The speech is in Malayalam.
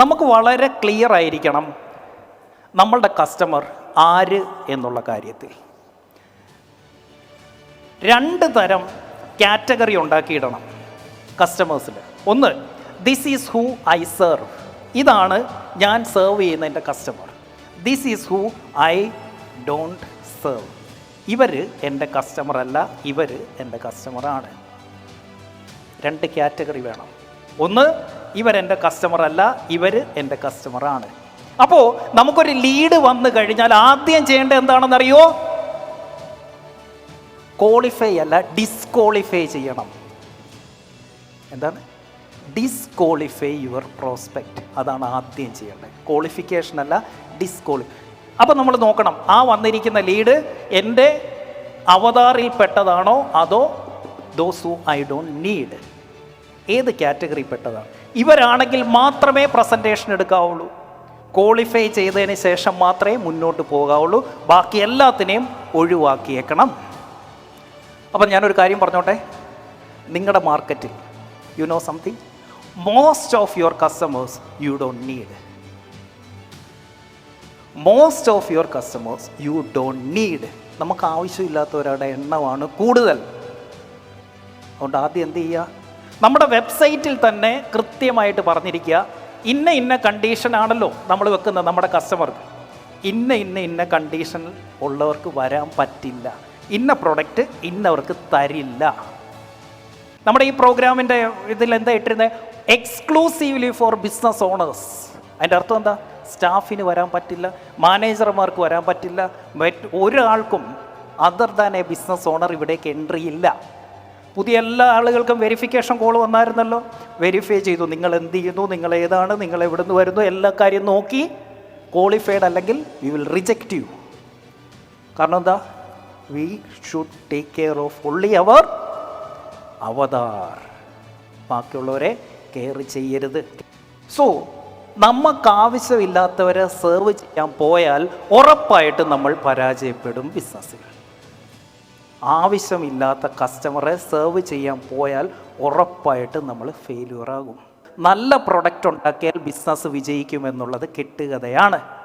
നമുക്ക് വളരെ ക്ലിയർ ആയിരിക്കണം നമ്മളുടെ കസ്റ്റമർ ആര് എന്നുള്ള കാര്യത്തിൽ. രണ്ട് തരം കാറ്റഗറി ഉണ്ടാക്കിയിടണം കസ്റ്റമേഴ്സിൽ ഒന്ന് this is who I serve ഇതാണ് ഞാൻ സെർവ് ചെയ്യുന്ന എന്റെ customer this is who I don't serve ഇവർ എന്റെ കസ്റ്റമർ അല്ല ഇവർ എന്റെ കസ്റ്റമറാണ് രണ്ട് കാറ്റഗറി വേണം. ഒന്ന് ഇവരെന്റെ കസ്റ്റമർ അല്ല ഇവർ എന്റെ കസ്റ്റമറാണ് അപ്പോൾ നമുക്കൊരു ലീഡ് വന്നു കഴിഞ്ഞാൽ ആദ്യം ചെയ്യേണ്ടത് എന്താണെന്നറിയോ? ക്വാളിഫൈ അല്ല ഡിസ്ക്വാളിഫൈ ചെയ്യണം. എന്താണ്? ഡിസ്ക്വാളിഫൈ യുവർ പ്രോസ്പെക്റ്റ് അതാണ് ആദ്യം ചെയ്യേണ്ടത്. ക്വാളിഫിക്കേഷൻ അല്ല ഡിസ്ക്വാളി അപ്പോൾ നമ്മൾ നോക്കണം ആ വന്നിരിക്കുന്ന ലീഡ് എന്റെ അവതാറിൽ പെട്ടതാണോ അതോ those who I don't need ഏത് കാറ്റഗറി പെട്ടതാണ്? ഇവരാണെങ്കിൽ മാത്രമേ പ്രസന്റേഷൻ എടുക്കാവുള്ളൂ. ക്വാളിഫൈ ചെയ്തതിന് ശേഷം മാത്രമേ മുന്നോട്ട് പോകാവുള്ളൂ. ബാക്കി എല്ലാത്തിനെയും ഒഴിവാക്കിയേക്കണം. അപ്പം ഞാനൊരു കാര്യം പറഞ്ഞോട്ടെ? നിങ്ങളുടെ മാർക്കറ്റിൽ you know something most of your customers you don't need most of your customers you don't need നമുക്ക് ആവശ്യമില്ലാത്തവരുടെ എണ്ണമാണ് കൂടുതൽ. അതുകൊണ്ട് ആദ്യം എന്ത് ചെയ്യുക? നമ്മുടെ വെബ്സൈറ്റിൽ തന്നെ കൃത്യമായിട്ട് പറഞ്ഞിരിക്കുക ഇന്ന ഇന്ന കണ്ടീഷനാണല്ലോ നമ്മൾ വെക്കുന്നത് നമ്മുടെ കസ്റ്റമർക്ക് ഇന്ന ഇന്ന ഇന്ന കണ്ടീഷൻ ഉള്ളവർക്ക് വരാൻ പറ്റില്ല. ഇന്ന പ്രൊഡക്റ്റ് ഇന്നവർക്ക് തരില്ല. നമ്മുടെ ഈ പ്രോഗ്രാമിന്റെ ഇതിൽ എന്താ ഇട്ടിരുന്നത് എക്സ്ക്ലൂസീവ്ലി ഫോർ ബിസിനസ് ഓണേഴ്സ് അതിന്റെ അർത്ഥം എന്താ? സ്റ്റാഫിന് വരാൻ പറ്റില്ല മാനേജർമാർക്ക് വരാൻ പറ്റില്ല മറ്റ് ഒരാൾക്കും other than a business owner ഇവിടേക്ക് എൻട്രി ഇല്ല. പുതിയ എല്ലാ ആളുകൾക്കും വെരിഫിക്കേഷൻ കോൾ വന്നായിരുന്നല്ലോ. വെരിഫൈ ചെയ്തു. നിങ്ങൾ എന്ത് ചെയ്യുന്നു? നിങ്ങൾ ഏതാണ്? നിങ്ങൾ എവിടെ നിന്ന് വരുന്നു? എല്ലാ കാര്യം നോക്കി. ക്വാളിഫൈഡ് അല്ലെങ്കിൽ വി വിൽ റിജക്റ്റ് യു കാരണം എന്താ? We should take care of only അവർ അവതാർ. ബാക്കിയുള്ളവരെ കെയർ ചെയ്യരുത്. സോ നമുക്ക് ആവശ്യമില്ലാത്തവരെ സെർവ് ചെയ്യാൻ പോയാൽ ഉറപ്പായിട്ടും നമ്മൾ പരാജയപ്പെടും ബിസിനസ്സിൽ ആവശ്യമില്ലാത്ത കസ്റ്റമറെ സെർവ് ചെയ്യാൻ പോയാൽ ഉറപ്പായിട്ട് നമ്മൾ ഫെയില്യൂർ ആകും. നല്ല പ്രൊഡക്റ്റ് ഉണ്ടാക്കിയാൽ ബിസിനസ് വിജയിക്കുമെന്നുള്ളത് കെട്ടുകഥയാണ്.